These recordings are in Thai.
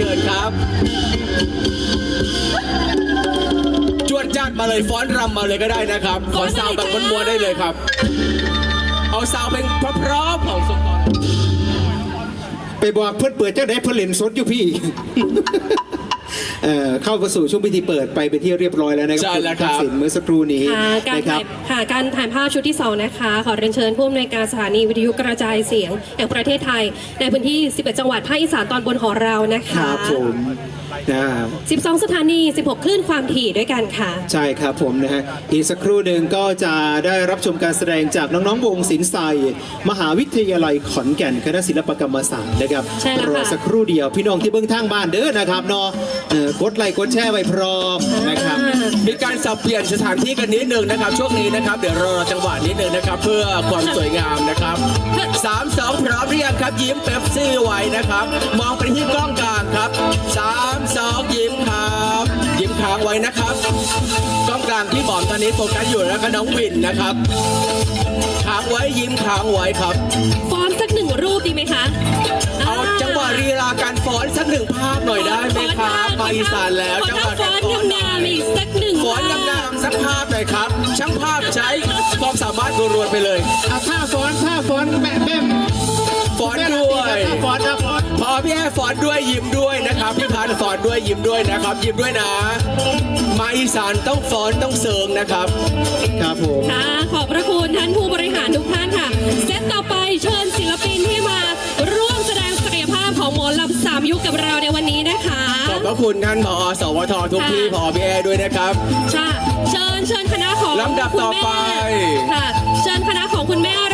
เชิญครับ จวดจ้าดมาเลยฟ้อนรำมาเลยก็ได้นะครับ ขอซาวแบบม้วนๆได้เลยครับ เอาซาวเป็นเพราะๆของสมพรไปบอกเพื่อนเปิดเจ้าได้เพื่อนเล่นสดอยู่พี่ เอ่อเข้ามาสู่ช่วงพิธีเปิดไปเป็นที่เรียบร้อยแล้วนะครัใช่แล้วครับ ณทักษิณเมื่อสักครู่นี้ค่ะการนะครัถ่าบยค่ะการถ่ายภาพชุดที่ 2 นะคะ ขอเรียนเชิญผู้อำนวยการสถานีวิทยุกระจายเสียงแห่งประเทศไทย ในพื้นที่ 11 จังหวัดภาคอีสานตอนบนของเรานะคคะรับผม นะ12 สถานี 16 คลื่นความถี่ด้วยกันค่ะ ใช่ครับผมนะฮะอีกสักครู่หนึ่งก็จะได้รับชมการแสดงจากน้องๆวงศิลป์ไซมหาวิทยาลัยขอนแก่นคณะศิลปกรรมศาสตร์นะครับใช่แล้วค่ะรอสักครู่เดียวพี่น้องที่เบื้องทางบ้านเด้อนะครับเนาะเอ่อกดไลค์กดแชร์ไว้พร้อมนะครับ มีการสับเปลี่ยนสถานที่กันนิดหนึ่งนะครับ ช่วงนี้นะครับ เดี๋ยวรอจังหวะนิดหนึ่งนะครับ เพื่อความสวยงามนะครับสามสองพร้อมหรือยัง ครับยิ้มเป๊ปซี่ไว้นะครับ มองไปที่กล้องกลางครับสามสองยิ้มครับ ยิ้มค้างไว้นะครับ กล้องกลางที่บอมตอนนี้โฟกัสอยู่แล้วก็น้องวินนะครับค้างไว้ยิ้มค้างไว้ครับฟอนต์สักหนึ่งรูปดีไหมคะเอาจังหวะรีลาการฟ้อนสักหนึ่งภาพหน่อยได้ไหมครับมาอีสานแล้วขอจังหท่าวะฟกาอรนต์ฟ้อนหน่งามอยๆอีกสักหนึ่งฟ้อนงามๆสักภาพหน่อยครับ ช่างภาพใช้ความสามารถรวมๆไปเลยเอาท่าฟ้อนท่าฟ้อนแม่แม่ฟ้อน ด้วยท่าฟ้อนท่าฟ้อนพอพี่แอร์ฟ้อนด้วยยิ้มด้วยนะครับพี่พันธ์ฟ้อนด้วยยิ้มด้วยนะครับ ยิ้มด้วยนะ มาอีสานต้องฟ้อนต้องเสิร์งนะครับครับผมค่ะขอบพระคุณท่านผู้บริหารทุกท่านค่ะเซตต่อไปเชิญศิลปินที่มาร่วมแสดงศักยภาพของหมอลำสามยุคกับเราในวันนี้นะคะขอบพระคุณท่านผอสวททุกที่ผอพี่แอร์ด้วยนะครับค่ะเชิญเชิญคณะของลำดับต่อไปคุณแม่ค่ะเชิญคณะของคุณแม่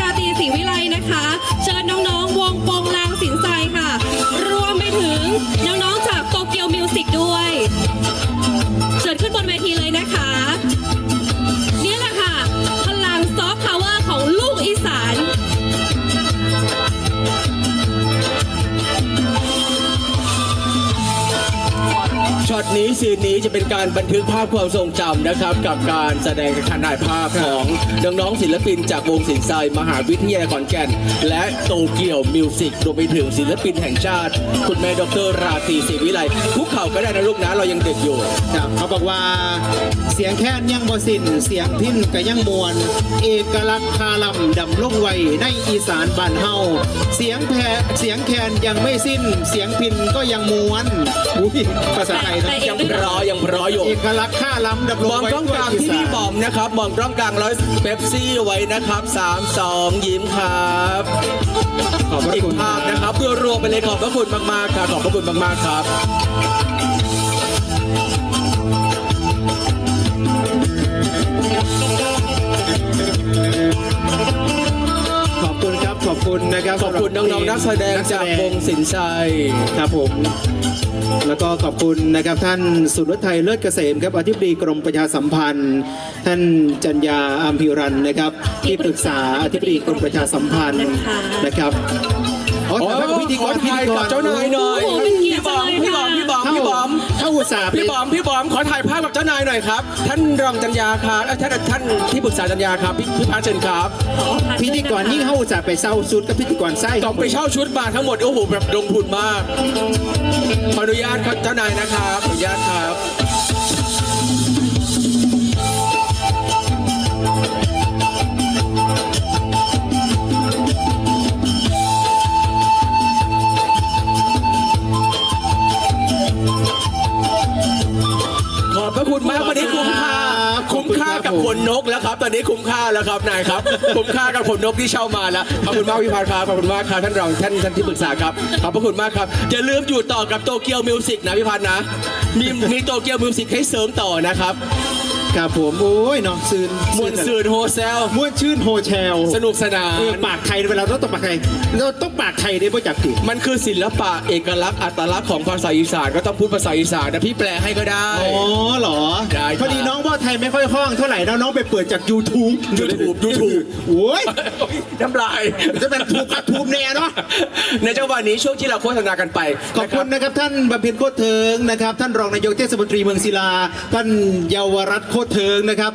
ซีนนี้จะเป็นการบันทึกภาพความทรงจำนะครับ กับการแสดงการถ่ายภาพของน้องๆศิลปินจากวงสินไซมหาวิทยาลัยขอนแก่น และโตเกียวมิวสิกรวมไปถึงศิลปินแห่งชาติ คุณแม่ดรราตรีศรีวิไลคุกเข่าก็ได้นะลูกนะเรายังเด็กอยู่ ครับเขาบอกว่าเสียงแค้นยังบ่สิ้นเสียงพินก็ยังมวนเอกลักษณ์คาลำดำลงไว้ในอีสานบ้านเฮาเสียงแพเสียงแคนยังไม่สิ้น เสียงพินก็ยังมวนอุ้ยภาษาไทยนะแต่ยังรอยังรออยู่ เอกลักษณ์คาลำดำลมงองไว้กล้องกลางที่พี่บอมนะครับมองกล้องกลางแล้วเป๊ปซี่ไว้นะครับ3 2ยิ้มครับขอบพระอีกคุณภาพนะครับเพื่อรวมไปเลยขอบพระคุณมากๆครับขอบพระคุณมากๆครับ ขอบคุณครับขอบคุณนะครับขอบคุณน้องๆนักแสดงจากวงสินชัย ครับผม แล้วก็ขอบคุณนะครับท่านสุรไทยเลิศเกษมครับอธิบดีกรมประชาสัมพันธ์ ท่านจัญญาอัมพิรันนะครับ ที่ปรึกษาอธิบดีกรมประชาสัมพันธ์นะครับอ๋อโอ้แต่ว่าพิธีกรขอถ่ายกับเจ้านายหน่อย โอ้โหเป็นเกียรติ อมค่ะพี่บอมพี่บอมเข้าอุตส่าห์ไปพี่บอม พี่บอม ขอถ่ายภาพกับเจ้านายหน่อยครับ ท่านรองจัญญาครับเอ้ยท่านท่านที่ปรึกษาจัญญาครับ พี่พี่พัชเชิญครับ พิธีกรยิ่งเข้าอุตส่าห์ไปเศร้าสุดกับพิธีกรไส้ต้องไปเช่าชุดมาทั้งหมด โอ้โห แบบลงทุนมาก ขออนุญาตครับเจ้านายนะครับ ขออนุญาตครับ ขนนกแล้วครับ ตอนนี้คุ้มค่าแล้วครับนายครับ คุ้มค่ากับขนนกที่เช่ามาแล้วขอบคุณมากพี่พานครับขอบคุณมากครับท่านรองท่านท่านที่ปรึกษาครับขอบพระคุณมากครับอย่าลืมอยู่ต่อกับโตเกียวมิวสิกนะพี่พันนะมีมีโตเกียวมิวสิกให้เสริมต่อนะครับ ครับผมโอ้ยเนาะซืนมวลซืนโฮเซลมวนชื่นโฮเทลสนุกสนาเออนปากไทยเวลาเราต้องปากไทยเราต้องปากไทยได้ป่ะจักติมันคือศิลปะเอกลักษณ์อัตลักษณ์ของภาษาอีสานก็ต้องพูดภาษาอีสานนะพี่แปลให้ก็ได้อ๋อเหรอได้ครับพอดีน้องว่าไทยไม่ค่อยคล่องเท่าไหร่แล้วน้องไปเปิดจาก YouTube YouTube YouTube โอ้ยน้ำลายจะเป็นถูกกับทูมแน่เนาะในจังหวะนี้ช่วงที่เราโฆษณากันไปขอบคุณนะครับท่านบำเพ็ญโคตรเทิงนะครับ ท่านรองนายกเทศมนตรีเมืองศิลา ท่านเยาวรัตน์โคตรเทิงนะครับ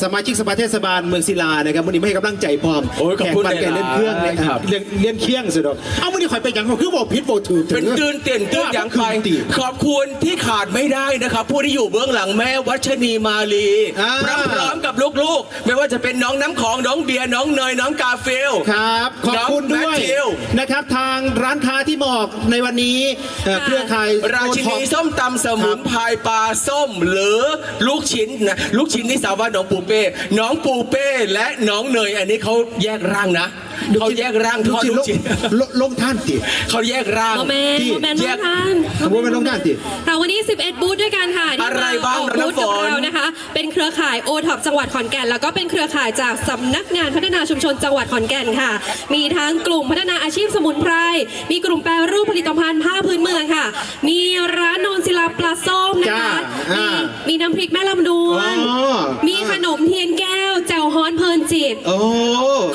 สมาชิกสภาเทศบาลเมืองศิลานะครับวันนี้ไม่ให้กำลังใจพร้อมโอ้ยขอบแข่งคุณปันแก่หลายๆเล่นเครื่องนะคครัรับ บเล่นเล่นเคียงสุดอกเอาวันนี้ข่อยไปอย่างเขาคือบอกพิษบอกถูกเป็นตื่นเต้นตื่นอย่างไปตีขอบคุณที่ขาดไม่ได้นะครับ ผู้ที่อยู่เบื้องหลังแม่วัชนีมาลีอ่า พร้อมๆกับลูกๆ ไม่ว่าจะเป็นน้องน้ำของน้องเบียร์น้องเนยน้องกาฟิลครับขอบคุณด้วน้องยแมทธิว นะครับทางร้านค้าที่บอกในวันนี้เอ่อเครือข่ายราชินีโอท็อปส้มตำสมุนไพรปลาส้มหรือลูกชิ้นนะลูกชิ้นนี่สาวว่าน้องปูเป้ น้องปูเป้และน้องเนย อันนี้เขาแยกร่างนะ เขาแยกร่างทอดลูกชิ้นลงลงท่านติเขาแยกร่างโมเมนต์ที่โมเมนต์แยมากกท่านขบวนเป็นลงท่านติค่ะวันนี้ 11 บูธด้วยกันค่ะที่อะไรบ้างออกบูธกับน้ำฝนเรานะคะ เป็นเครือข่ายโอท็อปจังหวัดขอนแก่น แล้วก็เป็นเครือข่ายจากสำนักงานพัฒนาชุมชนจังหวัดขอนแก่นค่ะ มีทั้งกลุ่มพัฒนาอาชีพสมุนไพรมีกลุ่มแปรรูปผลิตภัณฑ์ผ้าพื้นเมืองค่ะ มีร้านโนนศิลาปลาส้มนะคะจ้าอ่ามีมีน้ำพริกแม่ลำดวนอ๋อมีขนมเทียนแก้วแจ่วฮ้อนเพลินจิตโอ้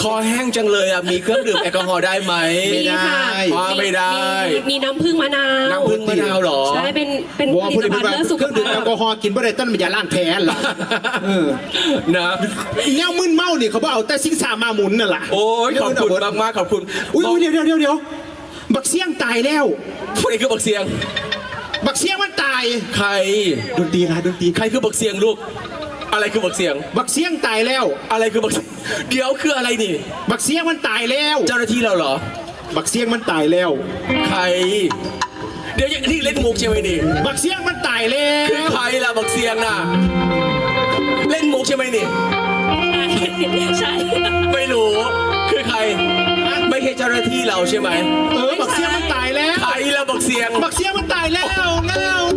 คอแห้งจังเลยอะมีเครื่องดื่มแอลกอฮอล์ได้ไหมไม่ได้ค่ะอ๋อไม่ได้ มีมีน้ำผึ้งมะนาวน้ำผึ้งมะนาวเหรอ ใช่เป็นเป็นบอกผว่าลิพูดตได้ภัณฑ์ว่าเพื่อสุเคขรื่องดื่มภาแอพลกอฮอล์กินบ่ได้ตั้นมันอย่าล้างแผลเหรอเออนะแนวมึนเมานี่เขาบอกเอาแต่ซิงซามาหมุนน่ะล่ะโอ้ยขอบคุณมากมากๆขอบคุณอุ้ยอุ้ยเดี๋ยวเดี๋ยวเดี๋ยวเดี๋ยวบักเสียงตายแล้วพูดอะไรคือบักเสียง บักเสียงมันตาย ใคร ดนตรีนะดนตรี ใครคือบักเสียงลูก อะไรคือบักเสียง บักเสียงตายแล้ว อะไรคือบักเสียงเดี๋ยวคืออะไรนี่ บักเสียงมันตายแล้ว เจ้าหน้าที่เราเหรอ บักเสียงมันตายแล้ว ใคร เดี๋ยวนี่เล่นมุกใช่ไหมนี่บักเสียงมันตายแล้คือวใครล่ะบักเสียงน่ะเล่นมุกใช่ไหมนี่ใช่ไม่รู้คือใคร ไม่ใช่เจ้าหน้าที่เราใช่ไหมเออบักเสียงมันตายแล้วใครล่ะบักเสียง บักเสียงมันตายแล้วเงาเงาเงากิน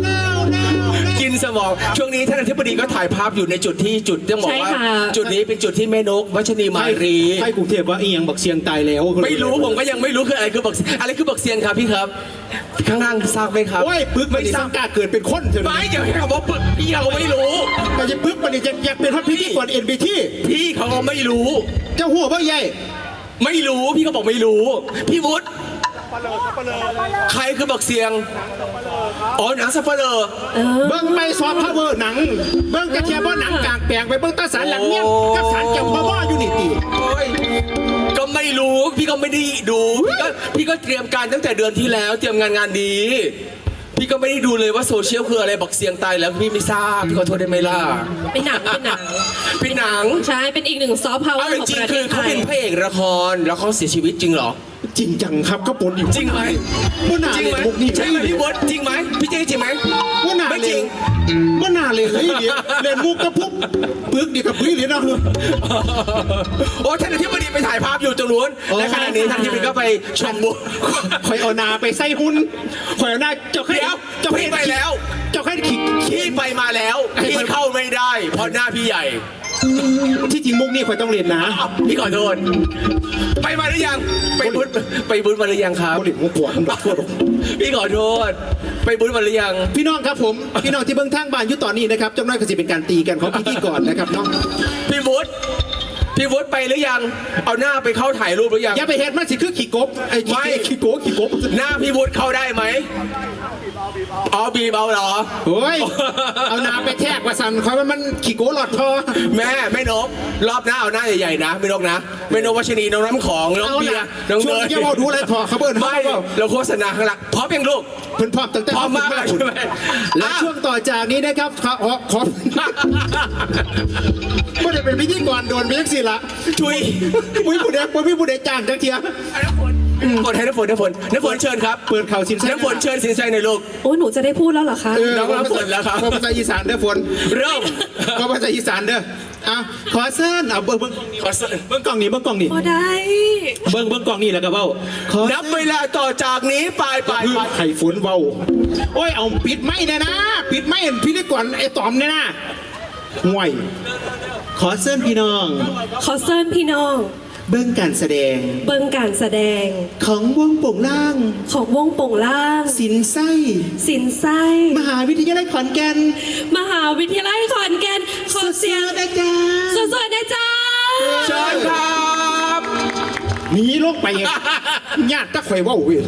สมอง ช่วงนี้ท่านอธิบดีก็ถ่ายภาพอยู่ในจุดที่จุดต้องบอกว่า ใช่ค่ะ จุดนี้เป็นจุดที่แม่นกวัชนีมารีใครกรุงเทพว่าอีหยังบักเสียงตายแล้วไม่รู้ผมก็ยังไม่รู้คืออะไรคือบักอะไรคือบักเซียนครับพี่ครับ ข้างล่างทราบไหมครับโอ้ยปึกมันนี่สังกาเกิดเป็นคนเถอะไม่เดี๋ยวให้คำว่าปึกพี่เขาไม่รู้ มันจะปึกมันนี่จะอยากเป็นพระพิธีก่อนเอ็นบีที่พี่เขาก็ไม่รู้ เจ้าหัวบ่ใหญ่ ไม่รู้พี่เขาบอกไม่รู้ พี่วุฒิ ใครคือบักเซียง อ๋อหนังสับเปลอเออเบิ้งไม่ซอฟต์พาวเวอร์หนัง เบิ้งกระเทียมว่าหนังกลางแปลงไปเบิ้งตาสารหลังเนี้ยกับสารเจ้าพ่อว่าอยู่นี่ตีโอ้ยก็ไม่รู้พี่ก็ไม่ได้ดู พี่ก็พี่ก็เตรียมการตั้งแต่เดือนที่แล้วเตรียมงานงานดี พี่ก็ไม่ได้ดูเลยว่าโซเชียลคืออะไรบักเซียงตายแล้วพี่ไม่ทราบพี่ขอโทษได้ไหมล่ะเป็นหนังเป็นหนังเป็นหนังใช่เป็นอีกหนึ่งซอฟต์พาวเวอเอาร์จของริงประๆเทคือศไทเขายเป็นพระเอกละครแล้วเขาเสียชีวิตจริงเหรอ จริงจังครับก็ปนอยู่จริงไหมว่านาจริงเลยไหมมุกนี่ใช่ไหมพี่บดจริงไหมพี่เจ๊จริงไหม ว่านาไม่เลจริยง ว่านาเลยเฮ้ยเดี๋ยวเล่นมุกกระพุบปึกดีกับปึกเลยนะ โอ้ท่านอธิบดีไปถ่ายภาพอยู่ตรงนู้นโอ้ และขณะนี้ท่านอธิบดีก็ไปชมบุญคอยเอานาไปใส่หุ้นคอยเอานาเจ้าแค่เดี๋ยวเจ้าแค่พี่ไปแล้ว เจ้าแค่ขีด พี่ไปมาแล้ว พี่เข้าไม่ได้ เพราะหน้าพี่ใหญ่ ที่จริงมุกนี่คอยต้องเรียนนะอ้าวพี่ขอโทษ ไปมาหรือยัง ไปบุญไปบุญมาหรือยังครับเขาเรียนมุกปวดมันทั่วโลกพี่ขอโทษ ไปบุญมาหรือยัง พี่น้องครับผม พี่น้องที่เบื้องทางบ้านอยู่ตอนนี้นะครับจำน้อยก็จะเป็นการตีกันของพิธีก่อนนะครับเน้องพี่วุฒิ พี่วุฒิไปหรือยัง เอาหน้าไปเข้าถ่ายรูปหรือยัง อย่าไปเห็นมันสิคือขี่กบไอ้ขี่ไม่ ขี่โกขี่กบหน้าพี่วุฒิเข้าได้ไหมอ๋อบีบเอาเหรอ โอ้ยเอานาไปแทกว่าสันคอยว่ามันขี่โกหลอดทอ แม่แม่นก รอบหน้าเอาหน้าใหญ่ๆนะแม่นกนะแม่นกวัชนีน้องน้ำของน้องเอาเบียละร์น้องช่วงเนยนี้ว่าดูอะไรทอเขาเบิ้ลไม่เขาเปล่าเราโฆษณาข้างหลังพร้อมยังลูก เพิ่นพร้อมตั้งแต่พร้อมมากเพิ่นใช่ไหม และช่วงต่อจากนี้นะครับขอขอขอไม่ได้เป็นพิธีกรโดนไปยักสิละชุยมุ้ยผู้เด็กมุ้ยผู้เด็กจ้างจักเทียน้ำฝนให้น้ำฝนน้ำฝนน้ำฝนเชิญครับเปิดข่าวสินแสน้ำฝนเชิญสินใจในอยลูกโอ้หนูจะได้พูดแล้วเหรอคะเออน้องน้ำฝนแล้วครับขอภาษาอีสานเด้อฝนเริ่มขอภาษาอีสานเด้ออะขอเส้นเอาเบิ้งเบิ้งขอเสนอเบิ้งกล่องนี้เบิ้งกล่องนี้พอได้เบิ้งเบิ้งกล่องนี้แล้วก็เบ้าขอนับเวลาต่อจากนี้ไปไปคือไปไข่ฝนเบ้าโอ้ยเอาปิดไม่ได้นะ ปิดไม่เห็นพิธีกรไอ้ตอมเนี่ยนะ ห่วย ขอเส้นพี่น้อง ขอเซิร์นพี่น้อง เบิ้งการแสดง เบิ่งการแสดง ของวงโป่งล่าง ของวงโป่งล่าง สินไส้ สินไส้ มหาวิทยาลัยขอนแก่น มหาวิทยาลัยขอนแก่น ขอเสียงนะจ๊ะสวยๆนะจ๊ะเชิญครับหนีลงไปญาติตะข่อยเว่าเว้ย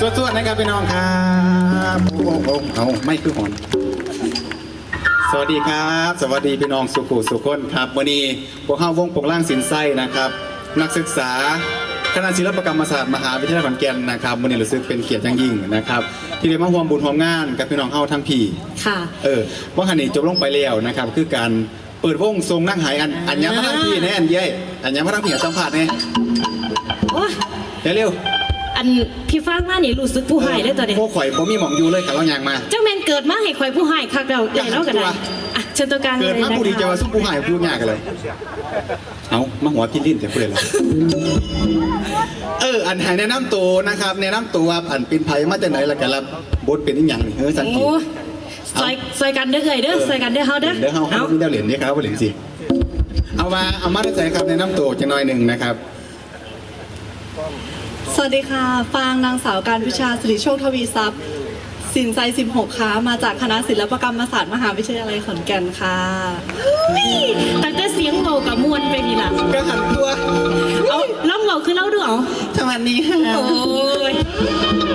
สวดๆนะครับพี่น้องครับโอ้โหเอาไม่คือหอน สวัสดีครับ สวัสดีพี่น้องสุขุสุขคนครับวันนี้พวกเข้าวงปกล่างสินไส้นะครับ นักศึกษาคณะศิลปกรรมศาสตร์มหาวิทยาลัยขอนแก่นนะครับวันนี้รู้สึกเป็นเกียรติอย่างยิ่งนะครับ ที่ได้มาร่วมบุญร่วมงานกับพี่น้องเข้าทั้งพี่ค่ะ เออว่าคันนี้จบลงไปแล้วนะครับ คือการเปิดวงทรงนั่งหายอันอันยามาทั้งพี่แน่อันเย้ยอันยามาทั้งพี่สัมผัสเนี่ยโอ้ยเร็ว อันพี่ฟ้างมานี่รู้สึกผู้ๆหายได้อตัวเด็พวกข่อยผมมีหมองอยู่เลยกับเราอย่างมา เจ้าแมนเกิดมาให้คอยผู้หายคักเราอใหย่าญ่หันแล้วกันตัวได้อะเชิญตัวกลางเลเกิยดนะมาผู้ดีจะคะว่าสู้ผู้หายผู้ยากกันเลย เอามาหัวพี่ลิ้นแต่ผู้เล่นเออ อันใหายแนะนำตัวนะครับ แนะนำตัวอันเป็นไผมาจากไหนล่ะกันละบทเป็นอีหยังนี่เฮ้ยสันติโอ้ยซอยซอยกันเด้อเอ่ยเด้อซอยกันเด้อเฮาเด้อเดี๋ยวเขาเขาไม่ได้เหรียญนี่ครับเหรียญสิเอามาเอามาได้ใจครับแนะนำตัวจังหน่อยหนึ่งนะครับ สวัสดีค่ะ ฟางนางสาวการพิชาสิริโชคทวีทรัพย์ สินใจ 16 ค่ะ มาจากคณะศิลปกรรมศาสตร์มหาวิทยาลัยขอนแก่นค่ะนี่ตั้งแต่เสียงเบากับมวนไปนี่ล่ะก็หันตัว เอาล่องเบาคือเล่าด้วยเหรอสวัสดีค่ะโอ้ย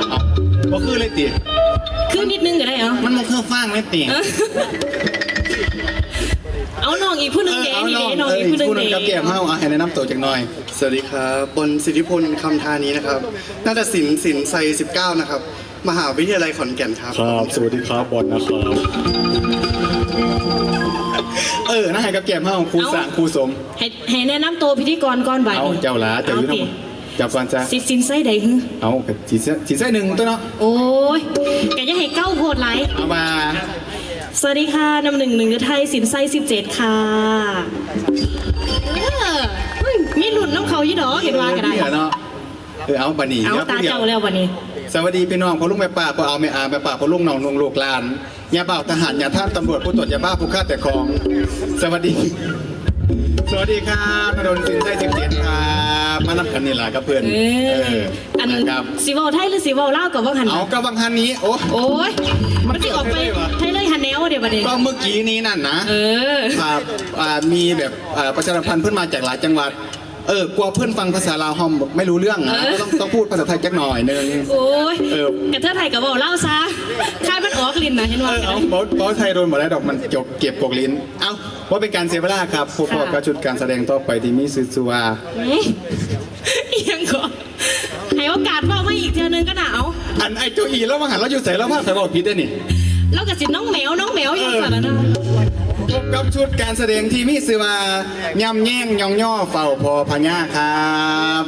เอาบ่คือเลยตีคือนิดนึงก็ได้เหรอ มันมันคือฟางเลยตี เอาน้องอีกผู้หนึงเด้นี่เด้น้องอีกผู้หนึงผู้หนึเด้งกับเกมเฮาเอาให้แนะนำตัวจังหน่อย สวัสดีครับบนสิทธิพลคำธานีนะครับนาฏศิลป์ศิลป์ไซ19 นะครับ มหาวิทยาลัยขอนแก่นครับ ครับสวัสดีครับบอลนะครับ เออนะให้กับเกมเฮาครูสร้างครูสม ให้ให้แนะนำตัวพิธีกรก่อนบ่ายเอานี้เจ้าหลาเจ้าอยู่ทั้งหมดเจับก่อนจ้ะสิสินไส้ใดหึเอากับสีเสื้อสีเสื้อหนึ่งตัวเนาะ โอ้ยแกจะให้เก้าโพดไหลเอามา สวัสดีค่ะนำหนึ่งหนึ่งไทยสินไส้สิบเจ็ดค่ะเออเฮ้ยมีหลุดน้องเขายี่ดอกเห็นว่ากันได้เออเนาะเออเอาบันนี้เอาดี๋ยวตาดี๋ยวเจ้าแล้ววันนี้ สวัสดีพี่น้องพ่อลุงแม่ป้าพ่อเอาแม่อาแม่ป้าพ่อลุงน้องนงลูกหลานยาบ่าวทหารยาท่านตำรวจผู้ตรวจยาบ้าผู้ฆ่าแต่ของ สวัสดี สวัสดีครับนดลสินไส้สิบเจ็ดครับมานำกันนี่แหละกับเพื่อนเอออันนะครับสีเวาไทยหรือสีเวาเล่าวกับว่าหันเอากระบังฮันนี้โอ้โอ้ยมัมันนที่ออกไปเกี่ยวกับไทยเลยวะไทยเลยหันแนวเดี๋ยวประเด็นก็เมื่อกี้นี้นั่นนะเอออ่าอ่ามีแบบอ่าประชาสัมพันธ์เพื่อนมาจากหลายจังหวัดเออกลัวเพื่อนฟังภาษาลาวฮอมไม่รู้เรื่องนะเออก็ต้องต้องพูดภาษาไทยจักหน่อยนึงโอ้ยเออกระเทอไทยกับเวาเล่าวซะคาดมันออกลิ้นนะเห็นเอว่าอกันเอาได้บอสบอสไทยโดนหมดแล้วดอกมันจบเก็บกกลิ้น เอา ว่าเป็นการเซเวลาครับพวกพ่อค่ะกระชุดการแสดงต่อไปที่มีซูซูวาอืมอีหยังก่อนให้โอกาสเว่ามาอีกเทือนึงก็หนาวอันไอโจอีแล้วมาหันเราอยู่ใส่แล้วพาใส่บอกผิดได้นี่แล้วกับสิน้องแมวน้องแมวอยู่สารนะพบกับชุดการแสดงที่มีซูวายำแย่งยองย่อเฝ้าพอพญาครับ